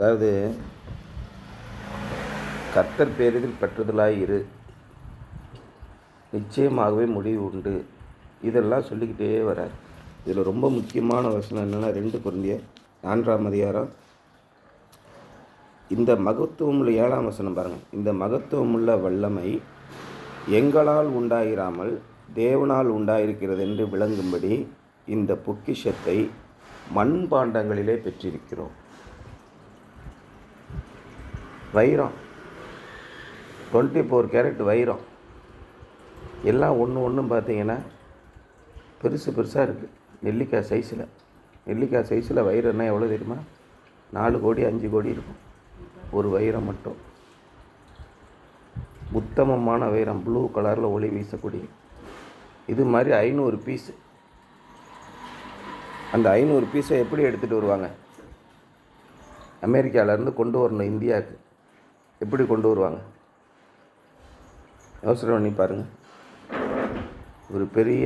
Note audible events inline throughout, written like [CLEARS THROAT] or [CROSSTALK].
அதாவது கர்த்தர் பேரிதில் பற்றுதலாய் இரு. நிச்சயமாகவே முடிவு உண்டு. இதெல்லாம் சொல்லிக்கிட்டே வரார். இதில் ரொம்ப முக்கியமான வசனம் என்னென்னா ரெண்டு குருந்திய நான்காம் அதிகாரம். இந்த மகத்துவம் உள்ள ஏழாம் வசனம் பாருங்கள் இந்த மகத்துவம் உள்ள வல்லமை எங்களால் உண்டாயிராமல் தேவனால் உண்டாயிருக்கிறது என்று விளங்கும்படி இந்த பொக்கிஷத்தை மண்பாண்டங்களிலே பெற்றிருக்கிறோம். வைரம். டுவெண்ட்டி ஃபோர் கேரட் வைரம். எல்லாம் ஒன்று ஒன்றும் பார்த்தீங்கன்னா பெருசு பெருசாக இருக்குது நெல்லிக்காய் சைஸில் நெல்லிக்காய் சைஸில் வைரம்னா எவ்வளோ தெரியுமா? நாலு கோடி அஞ்சு கோடி இருக்கும். ஒரு வைரம் மட்டும். உத்தமமான வைரம். ப்ளூ கலரில் ஒளி வீசக்கூடிய. இது மாதிரி ஐநூறு பீஸு அந்த ஐநூறு பீஸை எப்படி எடுத்துகிட்டு வருவாங்க? அமெரிக்காவிலேருந்து கொண்டு வரணும் இந்தியாவுக்கு. எப்படி கொண்டு வருவாங்க? யோசனை பண்ணி பாருங்கள் ஒரு பெரிய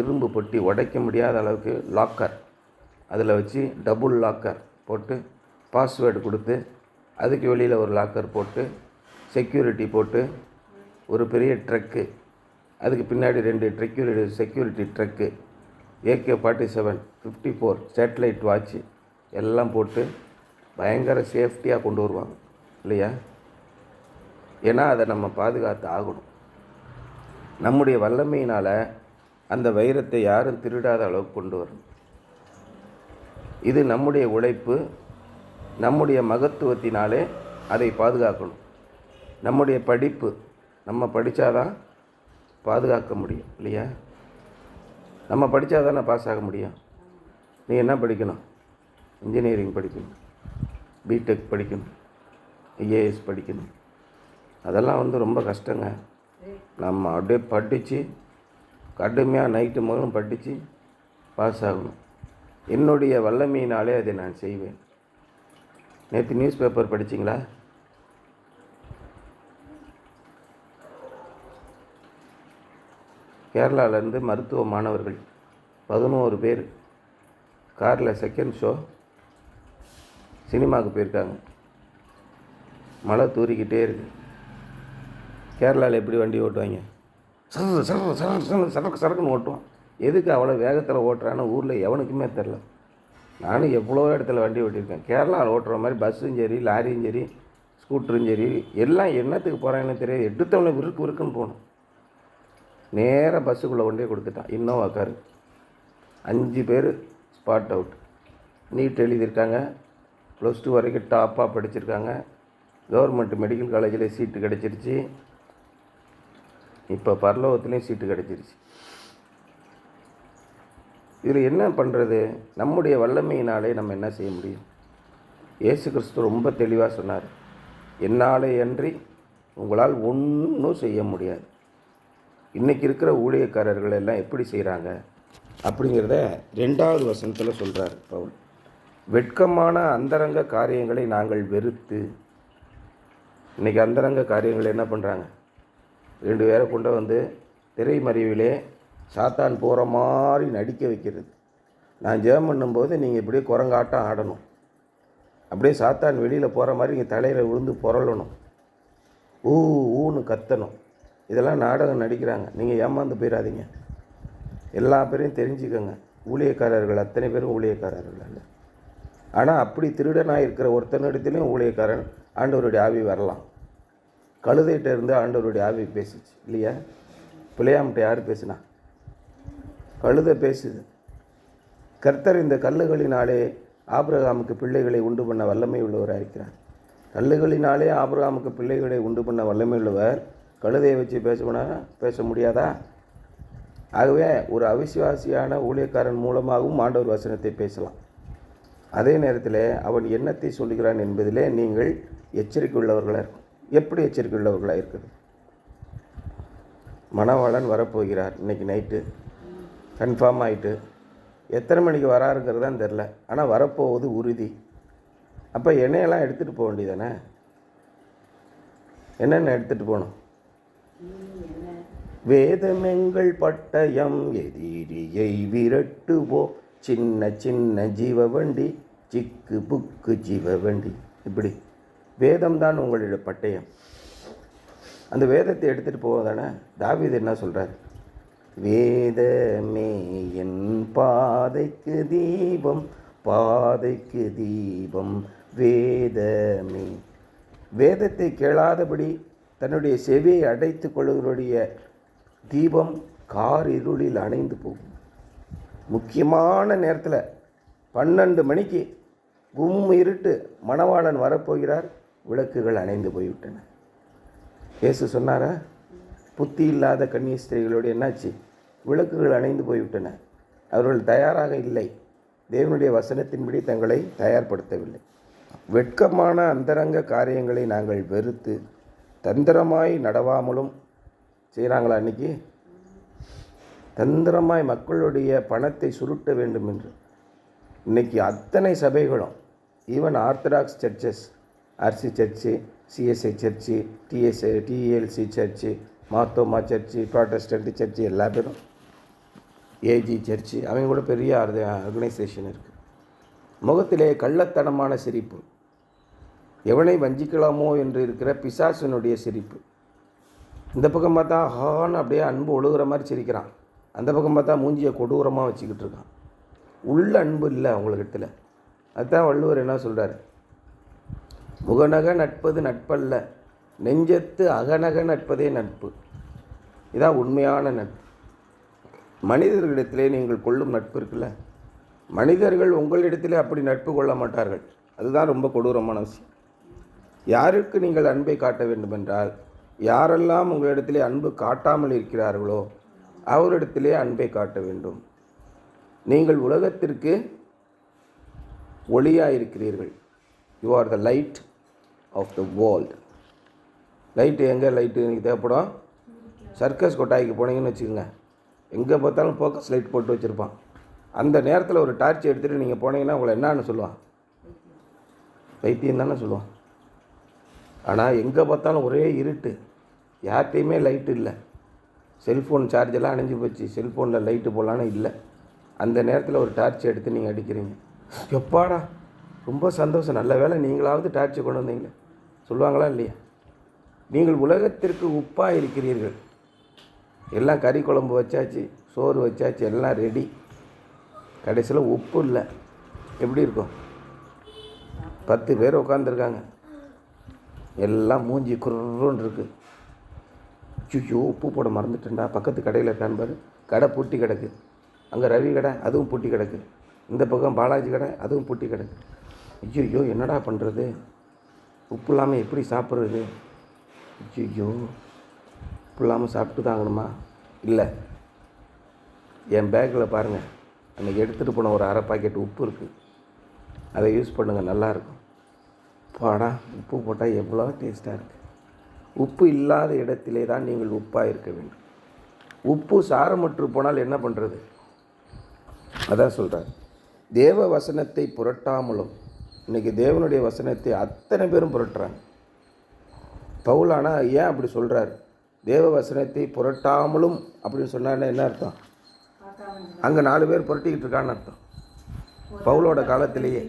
இரும்பு பொட்டி உடைக்க முடியாத அளவுக்கு லாக்கர் அதில் வச்சு டபுள் லாக்கர் போட்டு பாஸ்வேர்டு கொடுத்து அதுக்கு வெளியில் ஒரு லாக்கர் போட்டு செக்யூரிட்டி போட்டு ஒரு பெரிய ட்ரக்கு அதுக்கு பின்னாடி ரெண்டு ட்ரெக்யூரிட்டி security truck AK forty seven fifty four satellite watch எல்லாம் போட்டு பயங்கர சேஃப்டியாக கொண்டு வருவாங்க. இல்லையா? ஏன்னா அதை நம்ம பாதுகாத்து ஆகணும் நம்முடைய வல்லமையினால் அந்த வைரத்தை யாரும் திருடாத அளவுக்கு கொண்டு வரணும். இது நம்முடைய உழைப்பு நம்முடைய மகத்துவத்தினாலே அதை பாதுகாக்கணும். நம்முடைய படிப்பு நம்ம படித்தாதான் பாதுகாக்க முடியும் இல்லையா? நம்ம படித்தா தானே பாஸ் ஆக முடியும். நீ என்ன படிக்கணும்? இன்ஜினியரிங் படிக்கணும். பிடெக் படிக்கணும். ஐஏஎஸ் படிக்கணும். அதெல்லாம் வந்து ரொம்ப கஷ்டங்க. நம்ம அப்படியே படித்து கடுமையாக நைட்டு முதலும் படித்து பாஸ் ஆகணும். என்னுடைய வல்லமையினாலே அதை நான் செய்வேன். நேற்று நியூஸ் பேப்பர் படிச்சிங்களா? கேரளாவிலேருந்து மருத்துவ மாணவர்கள் பதினோரு பேர். காரில் செகண்ட் ஷோ சினிமாவுக்கு போயிருக்காங்க. மழை தூறிக்கிட்டே இருக்கு. கேரளாவில் எப்படி வண்டி ஓட்டுவாங்க? சரக்கு சரக்கு சரக்கு சரக்கு சரக்குன்னு ஓட்டுவோம் எதுக்கு அவ்வளோ வேகத்தில் ஓட்டுறான்னு ஊரில் எவனுக்குமே தெரில நானும் எவ்வளோ இடத்துல வண்டி ஓட்டியிருக்கேன். கேரளாவில் ஓட்டுற மாதிரி பஸ்ஸும் சரி லாரியும் சரி ஸ்கூட்டரும் சரி எல்லாம் என்னத்துக்கு போகிறாங்கன்னு தெரியாது. எடுத்தவனை விருக்கு விருக்குன்னு போகணும். நேராக பஸ்ஸுக்குள்ளே கொண்டே கொடுத்துட்டான். இன்னோவா காரு அஞ்சு பேர் ஸ்பாட் அவுட் நீட் எழுதியிருக்காங்க. ப்ளஸ் டூ வரைக்கும் டாப்பாக படிச்சிருக்காங்க. கவர்மெண்ட் மெடிக்கல் காலேஜில் சீட்டு கிடச்சிருச்சு. இப்போ பரலோகத்துலேயும் சீட்டு கிடச்சிருச்சு. இதில் என்ன பண்ணுறது நம்முடைய வல்லமையினாலே நம்ம என்ன செய்ய முடியும்? ஏசு கிறிஸ்து ரொம்ப தெளிவாக சொன்னார். என்னாலே அன்றி உங்களால் ஒன்றும் செய்ய முடியாது. இன்றைக்கி இருக்கிற ஊழியக்காரர்கள் எல்லாம் எப்படி செய்கிறாங்க அப்படிங்கிறத ரெண்டாவது வசனத்தில் சொல்கிறார் பவுல். வெட்கமான அந்தரங்க காரியங்களை நாங்கள் வெறுத்து இன்றைக்கி அந்தரங்க காரியங்கள் என்ன பண்ணுறாங்க ரெண்டு பேரை கொண்டு வந்து திரைமறைவிலே சாத்தான் போகிற மாதிரி நடிக்க வைக்கிறது. நான் ஜெபம் பண்ணும்போது நீங்கள் இப்படியே குரங்காட்டம் ஆடணும். அப்படியே சாத்தான் வெளியில் போகிற மாதிரி நீங்கள் தலையில் விழுந்து புரளணும் ஊ ஊன்னு கத்தணும். இதெல்லாம் நாடகம் நடிக்கிறாங்க. நீங்கள் ஏமாந்து போயிடாதீங்க எல்லா பேரையும் தெரிஞ்சுக்கோங்க. ஊழியக்காரர்கள் அத்தனை பேரும் ஊழியக்காரர்கள் அல்ல. ஆனால் அப்படி திருடனாக இருக்கிற ஒருத்தனிடத்துலையும் ஊழியக்காரன் ஆண்டவருடைய ஆவி வரலாம். கழுதைகிட்ட இருந்து ஆண்டவருடைய ஆவி பேசுச்சு. இல்லையா? பிள்ளையாம்கிட்ட யார் பேசுனா? கழுதை பேசுது. கர்த்தர் இந்த கல்லுகளினாலே ஆபிரகாமுக்கு பிள்ளைகளை உண்டு பண்ண வல்லமை உள்ளவராக இருக்கிறார். கல்லுகளினாலே ஆபிரகாமுக்கு பிள்ளைகளை உண்டு பண்ண வல்லமை உள்ளவர் கழுதையை வச்சு பேசணும்னா பேச முடியாதா? ஆகவே ஒரு அவிசுவாசியான ஊழியக்காரன் மூலமாகவும் ஆண்டவர் வசனத்தை பேசலாம். அதே நேரத்தில் அவன் என்னத்தை சொல்கிறான் என்பதிலே நீங்கள் எச்சரிக்கை உள்ளவர்களாக இருக்கும். எப்படி எச்சரிக்கை உள்ளவர்களாக இருக்குது மணவாளன் வரப்போகிறார். இன்றைக்கி நைட்டு கன்ஃபார்ம் ஆகிட்டு எத்தனை மணிக்கு வராருங்கிறது தான் தெரில ஆனால் வரப்போவது உறுதி. அப்போ எண்ணெயெல்லாம் எடுத்துகிட்டு போக வேண்டியதானே? என்னென்ன எடுத்துகிட்டு போகணும்? வேதமெங்கள் பட்டயம் எதிரியை விரட்டுவோ. சின்ன சின்ன ஜீவ வண்டி சிக்கு புக்கு ஜீவ வண்டி இப்படி. வேதம் தான் உங்களுடைய பட்டயம். அந்த வேதத்தை எடுத்துகிட்டு போவதானே தாவீது என்ன சொல்கிறார் வேதமே என் பாதைக்கு தீபம் பாதைக்கு தீபம் வேதமே. வேதத்தை கேளாதபடி தன்னுடைய செவியை அடைத்து கொள்வதனுடைய தீபம் கார் இருளில் அணைந்து போகும். முக்கியமான நேரத்தில் பன்னெண்டு மணிக்கு கும் இருட்டு மணவாளன் வரப்போகிறார். விளக்குகள் அணைந்து போய்விட்டன. இயேசு சொன்னாரா? புத்தி இல்லாத கன்னியஸ்திரிகளோடு என்னாச்சு? விளக்குகள் அணைந்து போய்விட்டன. அவர்கள் தயாராக இல்லை. தேவனுடைய வசனத்தின்படி தங்களை தயார்படுத்தவில்லை. வெட்கமான அந்தரங்க காரியங்களை நாங்கள் வெறுத்து தந்திரமாய் நடவாமலும் செய்கிறாங்களா அன்னைக்கு தந்திரமாய் மக்களுடைய பணத்தை சுருட்ட வேண்டும் என்று. இன்னைக்கு அத்தனை சபைகளும் even orthodox churches RC church CSI church TSI TLC church Marthoma church protestant church எல்லா பேரும் ஏஜி சர்ச்சு அவங்க கூட பெரிய ஆர்கனைசேஷன் இருக்குது முகத்திலே கள்ளத்தனமான சிரிப்பு. எவனை வஞ்சிக்கலாமோ என்று இருக்கிற பிசாசனுடைய சிரிப்பு. இந்த பக்கம் பார்த்தா ஹான்னு அப்படியே அன்பு ஒழுகிற மாதிரி சிரிக்கிறான். அந்த பக்கம் பார்த்தா மூஞ்சியை கொடூரமாக வச்சுக்கிட்டு இருக்கான். உள்ள அன்பு இல்லை அவங்களுக்கிட்ட அதுதான் வள்ளுவர் என்ன சொல்கிறார் முகநக நட்பது நட்பல்ல நெஞ்சத்து அகநக நட்பதே நட்பு. இதான் உண்மையான நட்பு. மனிதர்களிடத்திலே நீங்கள் கொள்ளும் நட்பு இருக்குல்ல? மனிதர்கள் உங்களிடத்திலே அப்படி நட்பு கொள்ள மாட்டார்கள். அதுதான் ரொம்ப கொடூரமான விஷயம். யாருக்கு நீங்கள் அன்பை காட்ட வேண்டுமென்றால் யாரெல்லாம் உங்களிடத்திலே அன்பு காட்டாமல் இருக்கிறார்களோ அவரிடத்திலே அன்பை காட்ட வேண்டும். நீங்கள் உலகத்திற்கு ஒளியாக இருக்கிறீர்கள் you are the light of the world light எங்கே? லைட்டு எனக்கு தேவைப்படும். சர்க்கஸ் கொட்டாய்க்கு போனீங்கன்னு வச்சுக்கோங்க. எங்கே பார்த்தாலும் ஃபோக்கஸ் லைட் போட்டு வச்சுருப்பான். அந்த நேரத்தில் ஒரு டார்ச் எடுத்துகிட்டு நீங்கள் போனீங்கன்னா உங்களை என்னான்னு சொல்லுவான். வைத்தியம் தானே சொல்லுவான். ஆனால் எங்கே பார்த்தாலும் ஒரே இருட்டு. யார்கிட்டையுமே லைட்டு இல்லை. செல்ஃபோன் சார்ஜெல்லாம் அணைஞ்சு போச்சு. செல்ஃபோனில் லைட்டு போடலான்னு இல்லை. அந்த நேரத்தில் ஒரு டார்ச் எடுத்து நீங்கள் அடிக்கிறீங்க. எப்பாடா ரொம்ப சந்தோஷம். நல்ல வேளை நீங்களாவது டார்ச்சை கொண்டு வந்தீங்க சொல்லுவாங்களா இல்லையா? நீங்கள் உலகத்திற்கு உப்பாக இருக்கிறீர்கள். எல்லாம் கறி குழம்பு வச்சாச்சு சோறு வச்சாச்சு எல்லாம் ரெடி கடைசியில் உப்பு இல்லை. எப்படி இருக்கும்? பத்து பேர் உட்காந்துருக்காங்க எல்லாம் மூஞ்சி குருன்னு இருக்குது ஐயோ உப்பு போட மறந்துட்டேன்டா. பக்கத்து கடையில் இருக்கான்னு பாரு. கடை பூட்டி கிடக்கு. அங்கே ரவி கடை அதுவும் பூட்டி கிடக்கு. இந்த பக்கம் பாலாஜி கடை அதுவும் பூட்டி கிடக்கு. ஐயோ என்னடா பண்ணுறது உப்பு இல்லாமல் எப்படி சாப்பிட்றது? ஐயோ உப்பு இல்லாமல் சாப்பிட்டு தான் ஆகணுமா? இல்லை. என் பேக்கில் பாருங்கள் அன்றைக்கி எடுத்துகிட்டு போன ஒரு அரை பாக்கெட் உப்பு இருக்குது அதை யூஸ் பண்ணுங்கள் நல்லாயிருக்கும் பாடா உப்பு போட்டால் எவ்வளோ டேஸ்ட்டாக இருக்குது உப்பு இல்லாத இடத்திலே தான் நீங்கள் உப்பாக இருக்க வேண்டும். உப்பு சாரமற்று போனால் என்ன பண்ணுறது அதான் சொல்கிறார் தேவ வசனத்தை புரட்டாமலும் இன்றைக்கி தேவனுடைய வசனத்தை அத்தனை பேரும் புரட்டுறாங்க. பவுலானா ஏன் அப்படி சொல்கிறார் தேவ வசனத்தை புரட்டாமலும் அப்படின்னு சொன்னார்னா என்ன அர்த்தம்? அங்கே நாலு பேர் புரட்டிக்கிட்டு இருக்கான்னு அர்த்தம். பவுலோட காலத்திலேயே.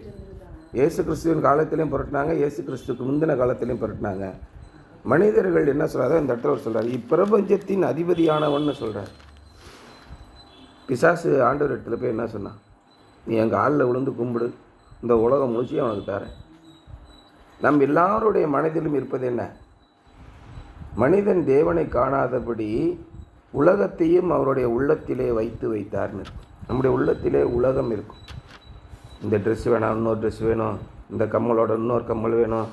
இயேசு கிறிஸ்துவின் காலத்திலையும் புரட்டினாங்க இயேசு கிறிஸ்துக்கு முந்தின காலத்திலையும் புரட்டினாங்க. மனிதர்கள் என்ன சொல்கிறாரோ இந்த இடத்துல சொல்கிறார் இப்பிரபஞ்சத்தின் அதிபதியானவன்னு சொல்கிறார் பிசாசு ஆண்டவர் இடத்துல போய் என்ன சொன்னான்? நீ எங்கள் ஆளில் விழுந்து கும்பிடு. இந்த உலகம் முழுச்சி அவனுக்கு தரேன். நம் எல்லாருடைய மனதிலும் இருப்பது என்ன? மனிதன் தேவனை காணாதபடி உலகத்தையும் அவருடைய உள்ளத்திலே வைத்து வைத்தார்னு இருக்கும். நம்முடைய உள்ளத்திலே உலகம் இருக்கும். இந்த ட்ரெஸ் வேணாம் இன்னொரு ட்ரெஸ் வேணும். இந்த கம்மலோட இன்னொரு கம்மல் வேணும்.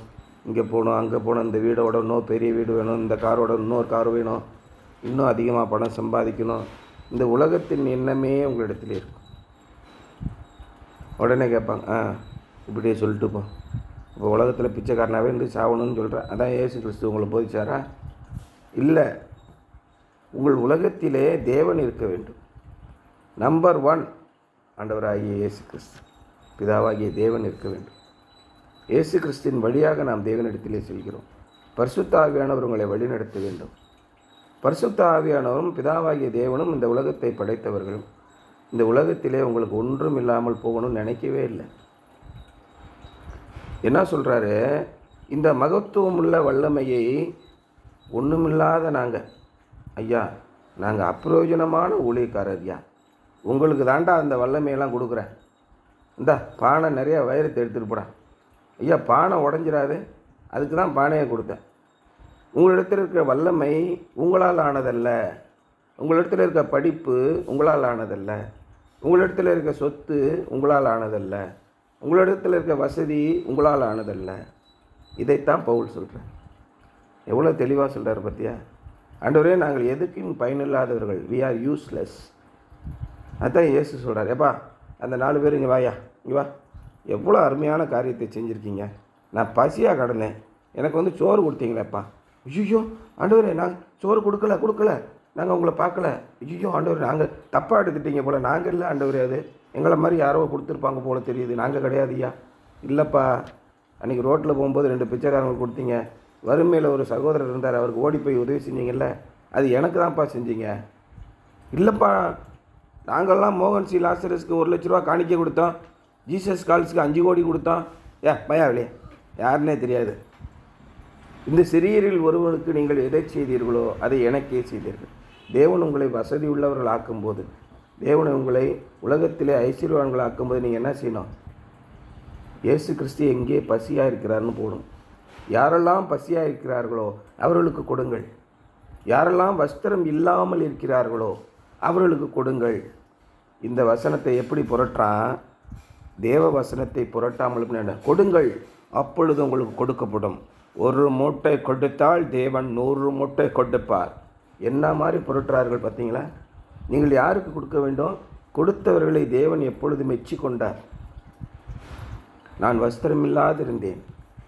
இங்கே போகணும் அங்கே போகணும். இந்த வீடோட இன்னொரு பெரிய வீடு வேணும். இந்த காரோட இன்னொரு கார் வேணும். இன்னும் அதிகமாக பணம் சம்பாதிக்கணும். இந்த உலகத்தின் எண்ணமே உங்களிடத்துல இருக்கும். உடனே கேட்பாங்க ஆ இப்படியே சொல்லிட்டு போ இப்போ உலகத்தில் பிச்சைக்காரனாகவே இருந்து சாகணும்னு சொல்கிறேன் அதான் ஏசு கிறிஸ்து உங்களை போதிச்சாரா? இல்லை. உங்கள் உலகத்திலே தேவன் இருக்க வேண்டும். நம்பர் ஒன் ஆண்டவராகிய இயேசு கிறிஸ்து பிதாவாகிய தேவன் இருக்க வேண்டும். இயேசு கிறிஸ்தின் வழியாக நாம் தேவனிடத்திலே செல்கிறோம். பரிசுத்த ஆவியானவர் உங்களை வழிநடத்த வேண்டும். பரிசுத்த ஆவியானவரும் பிதாவாகிய தேவனும் இந்த உலகத்தை படைத்தவர்களும். இந்த உலகத்திலே உங்களுக்கு ஒன்றும் இல்லாமல் போகணும்னு நினைக்கவே இல்லை. என்ன சொல்கிறாரு இந்த மகத்துவம் உள்ள வல்லமையை ஒன்றுமில்லாத நாங்கள் ஐயா நாங்கள் அப்பிரோஜனமான ஊழியக்காரர் ஐயா. உங்களுக்கு தாண்டா அந்த வல்லமையெல்லாம் கொடுக்குறேன். இந்தா பானை நிறைய வயிறத்தை எடுத்துகிட்டு போடா. ஐயா பானை உடஞ்சிடாது. அதுக்கு தான் பானையை கொடுத்தேன். உங்களிடத்தில் இருக்கிற வல்லமை உங்களால் ஆனதல்ல. உங்களிடத்தில் இருக்க படிப்பு உங்களால் ஆனதல்ல. உங்களிடத்தில் இருக்க சொத்து உங்களால் ஆனதல்ல. உங்களிடத்தில் இருக்க வசதி உங்களால் ஆனதல்ல. இதைத்தான் பவுல் சொல்கிறேன் எவ்வளோ தெளிவாக சொல்கிறார் பார்த்தியா ஆண்டவரே நாங்கள் எதுக்கும் பயனில்லாதவர்கள். வி ஆர் யூஸ்லெஸ் அதான் இயேசு சொல்கிறார் எப்பா அந்த நாலு பேர் இங்கே வாயா? இங்கே வா. எவ்வளோ அருமையான காரியத்தை செஞ்சுருக்கீங்க. நான் பசியாக கடந்தேன். எனக்கு வந்து சோறு கொடுத்தீங்களேப்பா. ஐயோ ஆண்டவரே நாங்கள் சோறு கொடுக்கல கொடுக்கல. நாங்கள் உங்களை பார்க்கல. ஐயோ ஆண்டவர் நாங்கள் தப்பாக எடுத்துட்டீங்க போல். நாங்கள் இல்லை ஆண்டவர் அது எங்களை மாதிரி யாரோ கொடுத்துருப்பாங்க போல் தெரியுது. நாங்கள் கிடையாதுய்யா இல்லைப்பா. அன்றைக்கி ரோட்டில் போகும்போது ரெண்டு பிச்சைக்காரங்க கொடுத்தீங்க. வறுமையில் ஒரு சகோதரர் இருந்தார். அவருக்கு ஓடி போய் உதவி செஞ்சீங்கல்ல. அது எனக்கு தான்ப்பா செஞ்சீங்க. இல்லைப்பா. நாங்கள்லாம் மோகன் சி. லாசரஸ்க்கு ஒரு லட்ச ரூபா காணிக்க கொடுத்தோம். ஜீசஸ் கால்ஸுக்கு அஞ்சு கோடி கொடுத்தோம். ஏ பயாவிலே யாருன்னே தெரியாது. இந்த சிறியரில் ஒருவனுக்கு நீங்கள் எதை செய்தீர்களோ அதை எனக்கே செய்தீர்கள். தேவன் உங்களை வசதி உள்ளவர்கள் ஆக்கும்போது தேவன் உங்களை உலகத்திலே ஐஸ்வர்யவான்கள் ஆக்கும்போது நீங்கள் என்ன செய்யணும்? இயேசு கிறிஸ்து எங்கே பசியாக இருக்கிறார்னு போடும் யாரெல்லாம் பசியாக இருக்கிறார்களோ அவர்களுக்கு கொடுங்கள். யாரெல்லாம் வஸ்திரம் இல்லாமல் இருக்கிறார்களோ அவர்களுக்கு கொடுங்கள். இந்த வசனத்தை எப்படி புரட்டான் தேவ வசனத்தை புரட்டாமல் என்ன? கொடுங்கள். அப்பொழுது உங்களுக்கு கொடுக்கப்படும். ஒரு மூட்டை கொடுத்தால் தேவன் நூறு மூட்டை கொடுப்பார். என்ன மாதிரி புரட்டுறார்கள் பார்த்தீங்களா? நீங்கள் யாருக்கு கொடுக்க வேண்டும்? கொடுத்தவர்களை தேவன் எப்பொழுது மெச்சி கொண்டார் நான் வஸ்திரமில்லாதிருந்தேன்.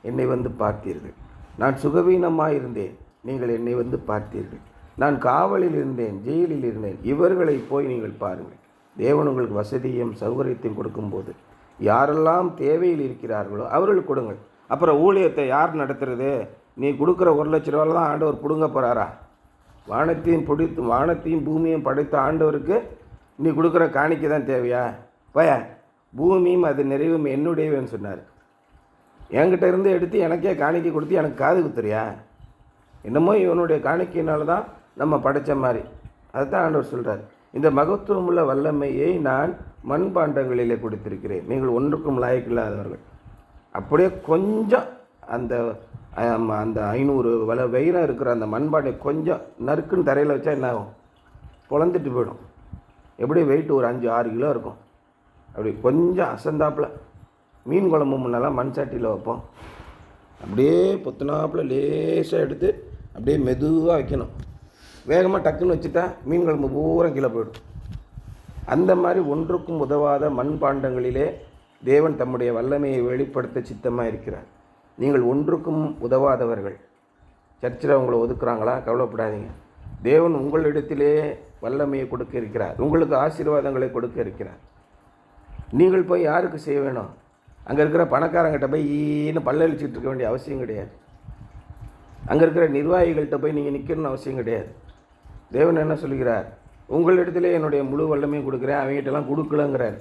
என்னை வந்து பார்த்தீர்கள். நான் சுகவீனமாக இருந்தேன் நீங்கள் என்னை வந்து பார்த்தீர்கள். நான் காவலில் இருந்தேன் ஜெயிலில் இருந்தேன் இவர்களை போய் நீங்கள் பாருங்கள். தேவன் உங்களுக்கு வசதியும் சௌகரியத்தையும் கொடுக்கும்போது யாரெல்லாம் தேவையில் இருக்கிறார்களோ அவர்களுக்கு கொடுங்கள். அப்புறம் ஊழியத்தை யார் நடத்துறது? நீ கொடுக்குற ஒரு லட்ச ரூபாயில் தான் ஆண்டவர் பிடுங்க போகிறாரா வானத்தையும் பிடித்து வானத்தையும் பூமியும் படைத்த ஆண்டவருக்கு நீ கொடுக்குற காணிக்கை தான் தேவையா? பய பூமியும் அது நிறைவும் என்னுடையவன்னு சொன்னார். என்கிட்ட இருந்து எடுத்து எனக்கே காணிக்கை கொடுத்து எனக்கு காது குத்துறியா? என்னமோ இவனுடைய காணிக்கையினால தான் நம்ம படைச்ச மாதிரி. அதுதான் ஆண்டவர் சொல்கிறார் இந்த மகத்துவமுள்ள வல்லமையை நான் மண்பாண்டங்களிலே கொடுத்திருக்கிறேன். நீங்கள் ஒன்றுக்கும் லாயக்கில்லாதவர்கள். அப்படியே கொஞ்சம் அந்த அந்த ஐநூறு வல வைரம் இருக்கிற அந்த மண்பாண்டை கொஞ்சம் நறுக்குன்னு தரையில் வச்சா என்ன ஆகும்? பொழந்துட்டு போயிடும். எப்படி வெயிட் ஒரு அஞ்சு ஆறு கிலோ இருக்கும். அப்படி கொஞ்சம் அசந்தாப்பில் மீன் குழம்பு முன்னெல்லாம் மண் சட்டியில் வைப்போம். அப்படியே புத்தனாப்பில் லேசாக எடுத்து அப்படியே மெதுவாக வைக்கணும். வேகமாக டக்குன்னு வச்சுட்டா மீன் குழம்பு பூரா கீழே போயிடும். அந்த மாதிரி ஒன்றுக்கும் உதவாத மண்பாண்டங்களிலே தேவன் தம்முடைய வல்லமையை வெளிப்படுத்த சித்தமாக இருக்கிறார். நீங்கள் ஒன்றுக்கும் உதவாதவர்கள். சர்ச்சில் உங்களை ஒதுக்குறாங்களா? கவலைப்படாதீங்க. தேவன் உங்களிடத்திலே வல்லமையை கொடுக்க இருக்கிறார். உங்களுக்கு ஆசீர்வாதங்களை கொடுக்க இருக்கிறார். நீங்கள் போய் யாருக்கு செய்ய வேணும்? அங்கே இருக்கிற பணக்காரங்கிட்ட போய் ஈன்னு பல்லழிச்சிட்டு இருக்க வேண்டிய அவசியம் கிடையாது. அங்கே இருக்கிற நிர்வாகிகள்கிட்ட போய் நீங்கள் நிற்கணும்னு அவசியம் கிடையாது. தேவன் என்ன சொல்கிறார் உங்களிடத்திலே என்னுடைய முழு வல்லமையும் கொடுக்குறேன். அவங்ககிட்டலாம் கொடுக்கலங்கிறார்.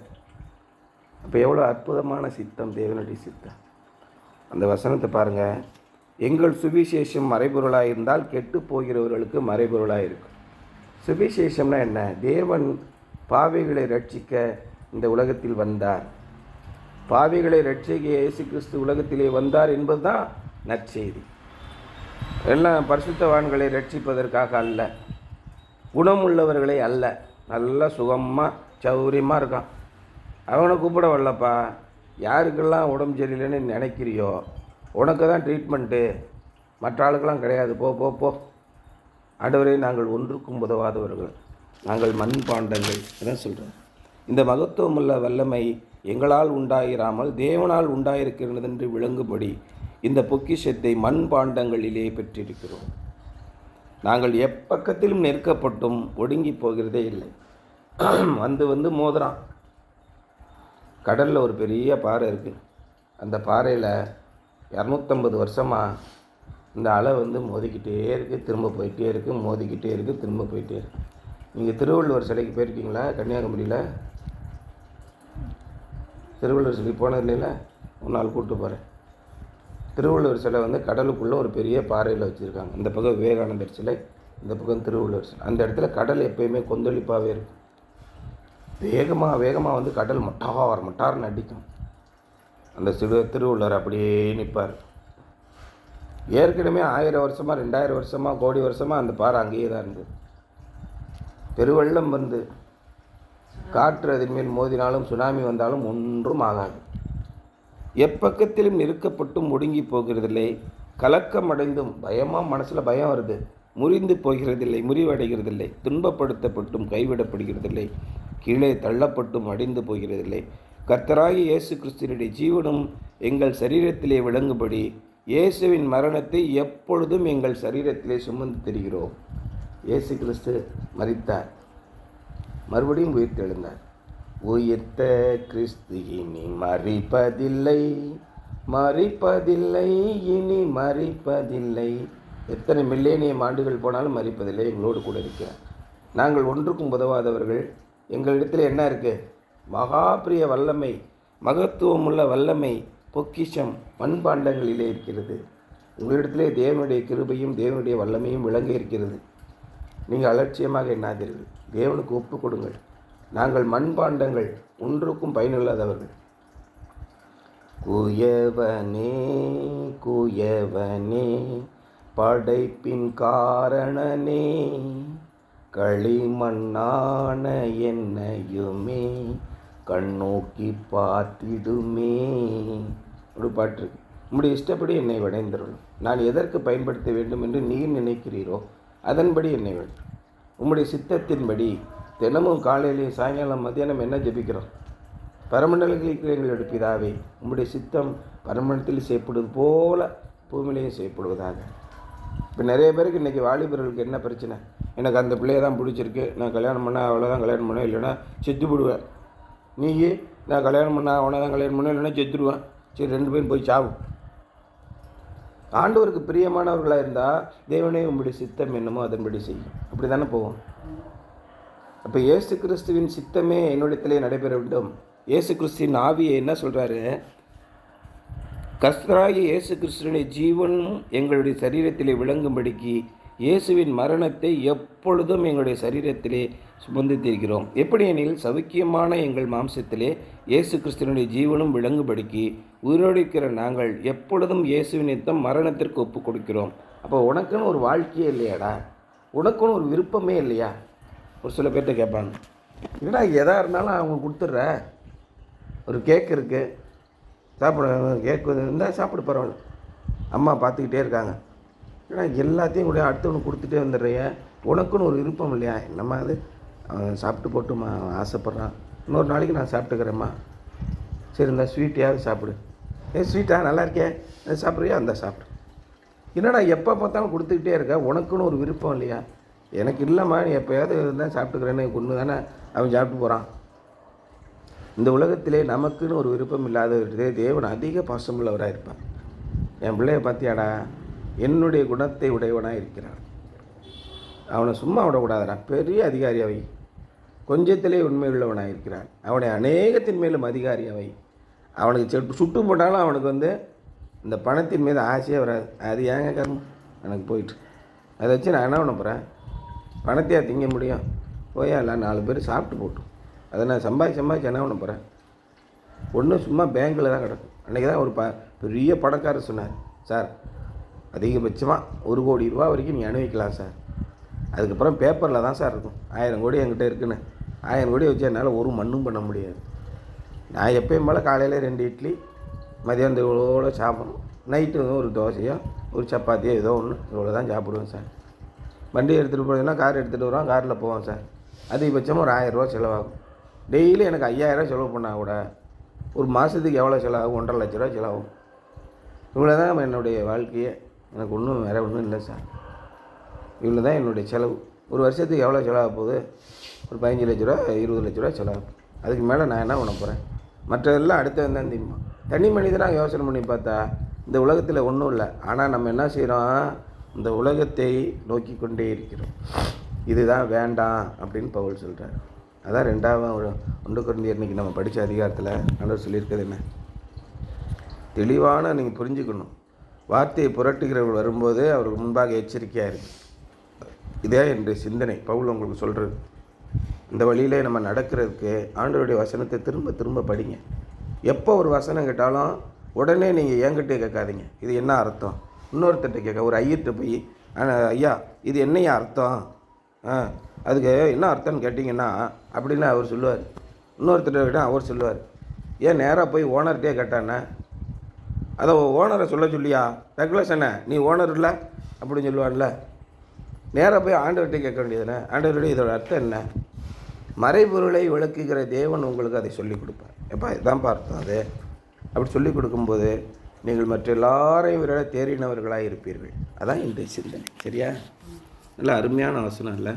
அப்போ எவ்வளோ அற்புதமான சித்தம் தேவனுடைய சித்தம். அந்த வசனத்தை பாருங்கள் எங்கள் சுவிசேஷம் மறைபொருளாக இருந்தால் கெட்டு போகிறவர்களுக்கு மறைபொருளாக இருக்கும். சுவிசேஷம்னா என்ன? தேவன் பாவிகளை ரட்சிக்க இந்த உலகத்தில் வந்தார். பாவிகளை ரட்சிக்க இயேசு கிறிஸ்து உலகத்திலே வந்தார் என்பதுதான் நற்செய்தி. எல்லாம் பரிசுத்தவான்களை ரட்சிப்பதற்காக அல்ல. குணமுள்ளவர்களை அல்ல. நல்லா சுகமாக சௌரியமாக இருக்கான். அவனை கூப்பிட வரலப்பா. யாருக்கெல்லாம் உடம்பு சரியில்லைன்னு நினைக்கிறியோ உனக்கு தான் ட்ரீட்மெண்ட்டு மற்ற ஆளுக்கெல்லாம் கிடையாது. போ போ போ. ஆண்டவரே நாங்கள் ஒன்றுக்கும் உதவாதவர்கள். நாங்கள் மண் பாண்டங்கள் அதான் சொல்கிறோம் இந்த மகத்துவமுள்ள வல்லமை எங்களால் உண்டாயிராமல் தேவனால் உண்டாயிருக்கிறது என்று விளங்கும்படி இந்த பொக்கிஷத்தை மண் பாண்டங்களிலே பெற்றிருக்கிறோம். நாங்கள் எப்பக்கத்திலும் நெருக்கப்பட்டும் ஒடுங்கி போகிறதே இல்லை. [CLEARS THROAT] வந்து வந்து மோதுறான். கடலில் ஒரு பெரிய பாறை இருக்குது அந்த பாறையில் இரநூத்தம்பது வருஷமாக இந்த அலை வந்து மோதிக்கிட்டே இருக்குது திரும்ப போயிட்டே இருக்குது மோதிக்கிட்டே இருக்குது திரும்ப போயிட்டே இருக்கு. நீங்கள் திருவள்ளுவர் சிலைக்கு போயிருக்கீங்களா? கன்னியாகுமரியில்? திருவள்ளுவர் சிலைக்கு போனது இல்லைல்ல? ஒரு நாள் கூப்பிட்டு போகிறேன் திருவள்ளுவர் சிலை வந்து கடலுக்குள்ளே ஒரு பெரிய பாறையில் வச்சுருக்காங்க. இந்த பக்கம் விவேகானந்தர் சிலை இந்த பக்கம் திருவள்ளுவர் சிலை. அந்த இடத்துல கடல் எப்பயுமே கொந்தளிப்பாகவே இருக்கும். வேகமாக வேகமாக வந்து கடல் மட்டார் மட்டார்னு அடிக்கும். அந்த சிறு திருவள்ளுவர் அப்படியே நிற்பார் ஏற்கனவே ஆயிரம் வருஷமாக ரெண்டாயிரம் வருஷமாக கோடி வருஷமாக அந்த பாறை அங்கேயே தான் இருந்தது. பெருவெள்ளம் வந்து காற்று அதன் மேல் மோதினாலும் சுனாமி வந்தாலும் ஒன்றும் ஆகாது. எப்பக்கத்திலும் நெருக்கப்பட்டும் ஒடுங்கி போகிறதில்லை. கலக்கம் அடைந்தும் பயமாக மனசில் பயம் வருது. முறிந்து போகிறதில்லை முறிவடைகிறதில்லை. துன்பப்படுத்தப்பட்டும் கைவிடப்படுகிறதில்லை. கீழே தள்ளப்பட்டும் அடைந்து போகிறதில்லை. கர்த்தராகி இயேசு கிறிஸ்துவனுடைய ஜீவனும் எங்கள் சரீரத்திலே விளங்கும்படி இயேசுவின் மரணத்தை எப்பொழுதும் எங்கள் சரீரத்திலே சுமந்து தெரிகிறோம். இயேசு கிறிஸ்து மறித்தார் மறுபடியும் உயிர்த்தெழுந்தார் உயிர்த்த கிறிஸ்து இனி மறிப்பதில்லை மறிப்பதில்லை இனி மறிப்பதில்லை எத்தனை மில்லேனியம் ஆண்டுகள் போனாலும் மறிப்பதில்லை எங்களோடு கூட இருக்கிறார். நாங்கள் ஒன்றுக்கும் உதவாதவர்கள். எங்களிடத்தில் என்ன இருக்குது மகாபிரிய வல்லமை மகத்துவமுள்ள வல்லமை பொக்கிஷம் மண்பாண்டங்களிலே இருக்கிறது. உங்களிடத்திலே தேவனுடைய கிருபையும் தேவனுடைய வல்லமையும் விளங்க இருக்கிறது. நீங்கள் அலட்சியமாக எண்ணாதீர்கள். தேவனுக்கு ஒப்பு கொடுங்கள். நாங்கள் மண்பாண்டங்கள் ஒன்றுக்கும் பயனில்லாதவர்கள். குயவனே குயவனே படைப்பின் காரணனே களிமண்ணான என்னையுமே கண்ணோக்கி பார்த்திடுமே. ஒரு பாட்டு உம்முடைய இஷ்டப்படி என்னை வடைந்தருளும் நான் எதற்கு பயன்படுத்த வேண்டும் என்று நீர் நினைக்கிறீரோ அதன்படி என்னை வேண்டும் உம்முடைய சித்தத்தின்படி தினமும் காலையிலேயும் சாயங்காலம் மத்தியானம் என்ன ஜெபிக்கிறோம்? பரமண்டலங்களுக்கு எங்களுடைய பிதாவே உம்முடைய சித்தம் பரமண்டலத்தில் செய்யப்படுவது போல பூமியிலையும் செய்யப்படுவதாக இப்போ நிறைய பேருக்கு இன்றைக்கி வாலிபர்களுக்கு என்ன பிரச்சனை? எனக்கு அந்த பிள்ளைய தான் பிடிச்சிருக்கு. நான் கல்யாணம் பண்ணால் அவ்வளோதான் கல்யாணம் பண்ணேன் இல்லைன்னா செத்து விடுவேன் நீ நான் கல்யாணம் பண்ணால் அவனை தான் கல்யாணம் பண்ணேன் இல்லைன்னா செத்துடுவேன் சரி ரெண்டு பேரும் போய் சாவும். ஆண்டவருக்கு பிரியமானவர்களாக இருந்தால் தேவனே உங்களுடைய சித்தம் என்னமோ அதன்படி செய்யும். அப்படி தானே போவோம்? அப்போ இயேசு கிறிஸ்துவின் சித்தமே என்னிடத்திலே நடைபெற வேண்டும். இயேசு கிறிஸ்துவின் ஆவியை என்ன சொல்கிறாரு கஸ்தராகி இயேசு கிறிஸ்துவனுடைய ஜீவனும் எங்களுடைய சரீரத்திலே விளங்கும்படிக்கு இயேசுவின் மரணத்தை எப்பொழுதும் எங்களுடைய சரீரத்திலே சுமந்தித்திருக்கிறோம். எப்படி எனில் சவுக்கியமான எங்கள் மாம்சத்திலே இயேசு கிறிஸ்தனுடைய ஜீவனும் விளங்கும்படிக்கு உயிரோடிக்கிற நாங்கள் எப்பொழுதும் இயேசுவினித்தம் மரணத்திற்கு ஒப்பு கொடுக்கிறோம் அப்போ உனக்குன்னு ஒரு வாழ்க்கையே இல்லையாடா? உனக்குன்னு ஒரு விருப்பமே இல்லையா? ஒரு சில பேர்கிட்ட கேட்பாங்க. என்னடா எதாக இருந்தாலும் அவங்க கொடுத்துட்ற? ஒரு கேக் இருக்குது சாப்பிட கேக் இருந்தால் சாப்பிட பரவாயில்ல. அம்மா பார்த்துக்கிட்டே இருக்காங்க. ஏன்னா எல்லாத்தையும் கூட அடுத்தவனுக்கு கொடுத்துட்டே வந்துடுறிய உனக்குன்னு ஒரு விருப்பம் இல்லையா? என்னம்மா அது? அவன் சாப்பிட்டு போட்டுமா அவன் ஆசைப்பட்றான். இன்னொரு நாளைக்கு நான் சாப்பிட்டுக்கிறேம்மா. சரி இந்த ஸ்வீட்டையாவது சாப்பிடு. ஏ ஸ்வீட்டா? நல்லா இருக்கே. அது சாப்பிட்றியா? அந்த சாப்பிடு. என்னடா எப்போ பார்த்தாலும் கொடுத்துக்கிட்டே இருக்க? உனக்குன்னு ஒரு விருப்பம் இல்லையா? எனக்கு இல்லைம்மா நீ எப்போயாவது இருந்தால் சாப்பிட்டுக்கிறேன்னு கொண்டு தானே? அவன் சாப்பிட்டு போகிறான் இந்த உலகத்திலே நமக்குன்னு ஒரு விருப்பம் இல்லாதவர்களே தேவன் அதிக பாசமுள்ளவராக இருப்பார் என் பிள்ளைய பார்த்தியாடா? என்னுடைய குணத்தை உடையவனாக இருக்கிறான். அவனை சும்மா விடக்கூடாதுடா பெரிய அதிகாரி அவை. கொஞ்சத்திலே உண்மை உள்ளவனாக இருக்கிறான். அவனை அநேகத்தின் மேலும் அதிகாரி அவை. அவனுக்கு செட்டு சுட்டு போட்டாலும் அவனுக்கு வந்து இந்த பணத்தின் மீது ஆசையே வராது. அது ஏங்க கர்மம்? எனக்கு போயிட்டு. அதை வச்சு நான் என்ன பண்ண போகிறேன் பணத்தையா திங்க முடியும்? போயா இல்லை நாலு பேர் சாப்பிட்டு போட்டும். அதை நான் சம்பாதி சம்பாதிச்சு என்ன பண்ண போகிறேன் ஒன்றும் சும்மா பேங்க்கில் தான் கிடக்கும். அன்றைக்கி தான் ஒரு ப பெரிய பணக்காரர் சொன்னார். சார் அதிகபட்சமாக ஒரு கோடி ரூபா வரைக்கும் நீ அனுபவிக்கலாம் சார். அதுக்கப்புறம் பேப்பரில் தான் சார் இருக்கும். ஆயிரம் கோடி என்கிட்ட இருக்குன்னு. ஆயிரம் கோடி வச்சு என்னால் ஒரு மண்ணும் பண்ண முடியாது. நான் எப்பயும் போல் காலையில் ரெண்டு இட்லி மதியானம் இவ்வளோ சாப்பிடணும். நைட்டு ஒரு தோசையோ ஒரு சப்பாத்தியோ ஏதோ ஒன்று இவ்வளோ தான் சாப்பிடுவேன் சார். வண்டி எடுத்துகிட்டு போனீங்கன்னா கார் எடுத்துகிட்டு வருவோம் காரில் போவோம் சார். அதிகபட்சமாக ஒரு ஆயிரரூவா செலவாகும். டெய்லி எனக்கு ஐயாயிரரூவா செலவு பண்ணால் கூட ஒரு மாதத்துக்கு எவ்வளோ செலவாகும்? ஒன்றரை லட்ச ரூபா செலவாகும். இவ்வளோ தான் என்னுடைய வாழ்க்கையை. எனக்கு ஒன்றும் வேறு ஒன்றும் இல்லை சார். இவ்வளோ தான் என்னுடைய செலவு. ஒரு வருஷத்துக்கு எவ்வளோ செலவாக போகுது? ஒரு பதினஞ்சு லட்ச ரூபா இருபது லட்ச ரூபா செலவு அதுக்கு மேலே நான் என்ன பண்ண போகிறேன் மற்றதெல்லாம் அடுத்து வந்து தெரியுமா தனி மனிதனாக யோசனை பண்ணி பார்த்தா இந்த உலகத்தில் ஒன்றும் இல்லை. ஆனால் நம்ம என்ன செய்கிறோம் இந்த உலகத்தை நோக்கி கொண்டே இருக்கிறோம். இதுதான் வேண்டாம் அப்படின்னு பவுல் சொல்கிறார் அதான் ரெண்டாவது ஒரு ஒன்று குறைந்த இன்றைக்கி நம்ம படித்த அதிகாரத்தில் நல்லா சொல்லியிருக்கிறது என்ன? தெளிவான நீங்கள் புரிஞ்சுக்கணும். வார்த்தையை புரட்டுகிறவர்கள் வரும்போது அவருக்கு முன்பாக எச்சரிக்கையாக இருக்குது இதே என்று சிந்தனை பவுல் உங்களுக்கு சொல்கிறது இந்த வழியிலே நம்ம நடக்கிறதுக்கு ஆண்டவருடைய வசனத்தை திரும்ப திரும்ப படிங்க. எப்போ ஒரு வசனம் கேட்டாலும் உடனே நீங்கள் என்கிட்டே கேட்காதீங்க. இது என்ன அர்த்தம்? இன்னொருத்தர்கிட்ட கேட்க ஒரு ஐயர்கிட்ட போய் "ஆனா, ஐயா இது என்னையா அர்த்தம்? ஆ அதுக்கு என்ன அர்த்தம்னு கேட்டிங்கன்னா அப்படின்னு அவர் சொல்லுவார். இன்னொருத்தட்ட கேட்டால் அவர் சொல்லுவார். ஏன் நேராக போய் ஓனர்கிட்டே கேட்டானே அதை ஓனரை சொல்ல சொல்லியா? ரெகுலேஷனை நீ ஓனர் இல்லை? அப்படின்னு சொல்லுவான்ல. நேராக போய் ஆண்டவர்கிட்ட கேட்க வேண்டியதுனே ஆண்டவருடைய இதோட அர்த்தம் என்ன? மறைபொருளை விளக்குகிற தேவன் உங்களுக்கு அதை சொல்லிக் கொடுப்பார். எப்பா இதுதான் அர்த்தம் அது. அப்படி சொல்லிக் கொடுக்கும்போது நீங்கள் மற்ற எல்லாரையும் விட தேறினவர்களாக இருப்பீர்கள் அதான் இன்றைய சிந்தனை. சரியா? நல்ல அருமையான வசனம் இல்லை?